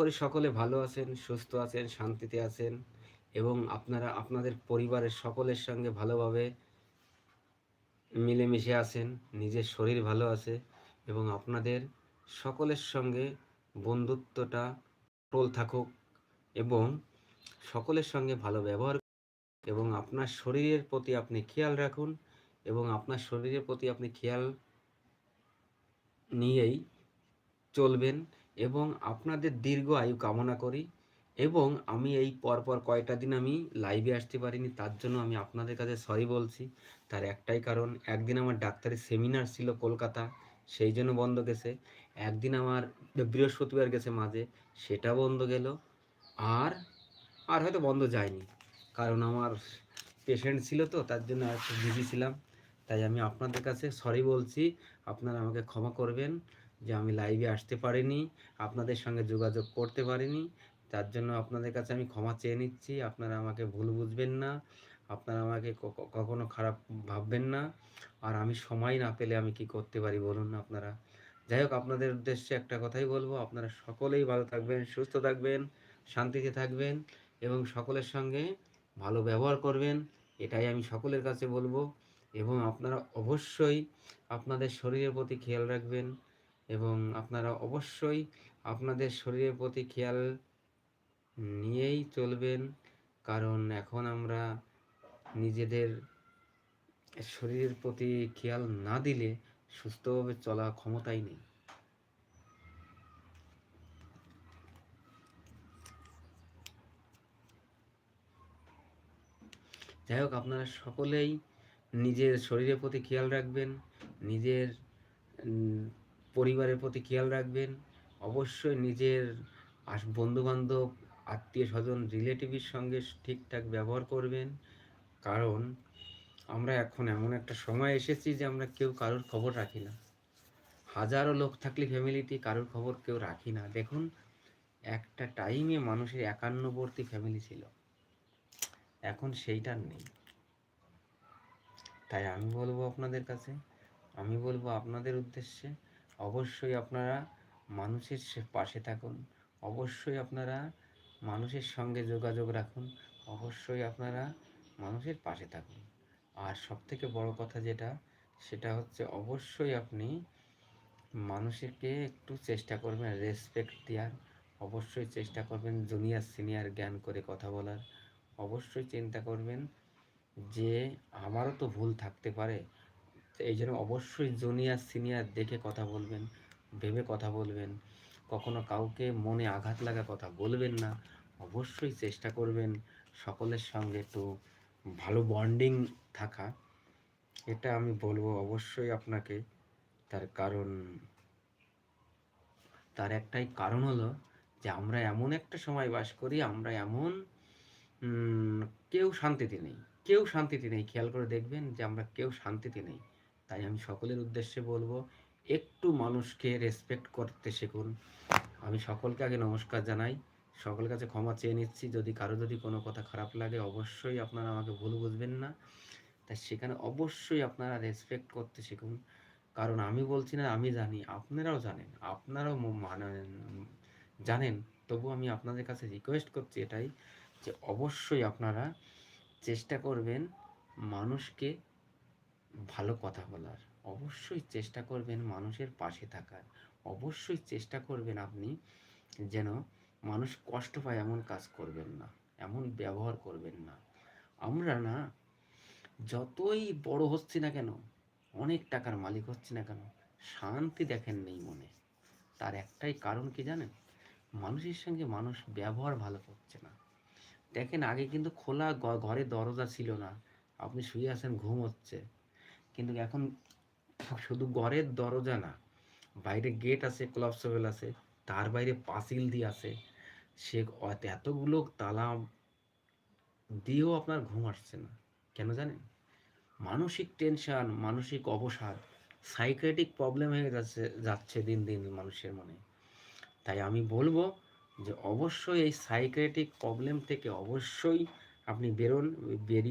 করি সকলে ভালো আছেন, সুস্থ আছেন, শান্তিতে আছেন এবং আপনারা আপনাদের পরিবারের সকলের সঙ্গে ভালোভাবে মিলেমিশে আছেন, নিজের শরীর ভালো আছে এবং আপনাদের সকলের সঙ্গে বন্ধুত্বটা টোল থাকুক এবং সকলের সঙ্গে ভালো ব্যবহার এবং আপনার শরীরের প্রতি আপনি খেয়াল রাখুন এবং আপনার শরীরের প্রতি আপনি খেয়াল নিয়েই চলবেন। এবং আপনাদের দীর্ঘ আয়ু কামনা করি এবং আমি এই পরপর কয়টা দিন আমি লাইভে আসতে পারিনি, তার জন্য আমি আপনাদের কাছে সরি বলছি। তার একটাই কারণ, একদিন আমার ডাক্তারি সেমিনার ছিল কলকাতা, সেই জন্য বন্ধ গেছে। একদিন আমার বৃহস্পতিবার গেছে মাঝে, সেটা বন্ধ গেল। আর আর হয়তো বন্ধ যায়নি, কারণ আমার পেশেন্ট ছিল তো, তার জন্য একটু বিজি ছিলাম। তাই আমি আপনাদের কাছে সরি বলছি, আপনারা আমাকে ক্ষমা করবেন। যে আমি লাইভে আসতে পারিনি, আপনাদের সঙ্গে যোগাযোগ করতে পারিনি, তার জন্য আপনাদের কাছে আমি ক্ষমা চেয়ে নিচ্ছি। আপনারা আমাকে ভুল বুঝবেন না, আপনারা আমাকে কখনো খারাপ ভাববেন না। আর আমি সময় না পেলে আমি কি করতে পারি বলুন না আপনারা? যাই হোক, আপনাদের উদ্দেশ্যে একটা কথাই বলব, আপনারা সকলেই ভালো থাকবেন, সুস্থ থাকবেন, শান্তিতে থাকবেন এবং সকলের সঙ্গে ভালো ব্যবহার করবেন, এটাই আমি সকলের কাছে বলব। এবং আপনারা অবশ্যই আপনাদের শরীরের প্রতি খেয়াল রাখবেন। এবং আপনারা অবশ্যই আপনাদের শরীরের প্রতি খেয়াল নিয়েই চলবেন। কারণ এখন আমরা নিজেদের শরীরের প্রতি খেয়াল না দিলে সুস্থভাবে চলা ক্ষমতাই নেই। যাই হোক, আপনারা সকলেই নিজের শরীরের প্রতি খেয়াল রাখবেন, নিজের পরিবারের প্রতি খেয়াল রাখবেন। অবশ্যই নিজের বন্ধুবান্ধব আত্মীয় স্বজন রিলেটিভের সঙ্গে ঠিকঠাক ব্যবহার করবেন। কারণ আমরা এখন এমন একটা সময় এসেছি যে আমরা কেউ কারোর খবর রাখি না। হাজারো লোক থাকলে ফ্যামিলিতে কারোর খবর কেউ রাখি না। দেখুন, একটা টাইমে মানুষের একান্নবর্তী ফ্যামিলি ছিল। এখন সেইটা নেই। তাই আমি বলব আপনাদের কাছে, আমি বলব আপনাদের উদ্দেশ্যে অবশ্যই আপনারা মানুষের পাশে থাকুন। অবশ্যই আপনারা মানুষের সঙ্গে যোগাযোগ রাখুন। অবশ্যই আপনারা মানুষের পাশে থাকুন। আর সব থেকে বড় কথা যেটা, সেটা হচ্ছে অবশ্যই আপনি মানুষকে একটু চেষ্টা করবেন রেসপেক্ট দেওয়ার। অবশ্যই চেষ্টা করবেন জুনিয়র সিনিয়র জ্ঞান করে কথা বলার। অবশ্যই চিন্তা করবেন যে, আমারও তো ভুল থাকতে পারে। তো এই জন্য অবশ্যই জুনিয়র সিনিয়র দেখে কথা বলবেন, ভেবে কথা বলবেন। কখনো কাউকে মনে আঘাত লাগা কথা বলবেন না। অবশ্যই চেষ্টা করবেন সকলের সঙ্গে একটু ভালো বন্ডিং থাকা। এটা আমি বলব অবশ্যই আপনাকে। তার কারণ, তার একটাই কারণ হলো যে আমরা এমন একটা সময় বাস করি, আমরা এমন কেউ শান্তিতে নেই। কেউ শান্তিতে নেই। খেয়াল করে দেখবেন যে আমরা কেউ শান্তিতে নেই। তাই আমি সকলের উদ্দেশ্যে বলব, একটু মানুষকে রেসপেক্ট করতে শিখুন। আমি সকলকে আগে নমস্কার জানাই। সকলের কাছে ক্ষমা চেয়ে নিচ্ছি। যদি কারও যদি কোনো কথা খারাপ লাগে, অবশ্যই আপনারা আমাকে ভুল বুঝবেন না। তাই সেখানে অবশ্যই আপনারা রেসপেক্ট করতে শিখুন। কারণ আমি বলছি না, আমি জানি, আপনারাও জানেন, আপনারাও মানে জানেন। তবু আমি আপনাদের কাছে রিকোয়েস্ট করছি এটাই যে, অবশ্যই আপনারা চেষ্টা করবেন মানুষকে ভালো কথা বলার। অবশ্যই চেষ্টা করবেন মানুষের পাশে থাকার। অবশ্যই চেষ্টা করবেন আপনি যেন মানুষ কষ্ট পায় এমন কাজ করবেন না, এমন ব্যবহার করবেন না। আমরা না যতই বড় হচ্ছি না কেন, অনেক টাকার মালিক হচ্ছি না কেন, শান্তি দেখেন নেই মনে। তার একটাই কারণ কি জানেন? মানুষের সঙ্গে মানুষ ব্যবহার ভালো করছে না। দেখেন আগে কিন্তু খোলা ঘরে দরজা ছিল না। আপনি শুয়ে আছেন, ঘুম হচ্ছে। কিন্তু এখন শুধু ঘরের দরজা না, বাইরে গেট আছে ক্লবসবেল আছে, তার বাইরে পাঁচিল দিয়ে আছে। সে এতগুলো তালা দিয়েও আপনার ঘুম আসছে না। কেন জানেন? মানসিক টেনশন মানসিক অবসাদ সাইকেটিক প্রবলেম হয়ে যাচ্ছে যাচ্ছে দিন দিন মানুষের মনে। তাই আমি বলব যে অবশ্যই এই সাইকেটিক প্রবলেম থেকে অবশ্যই আপনি বেরোন, বেরিয়ে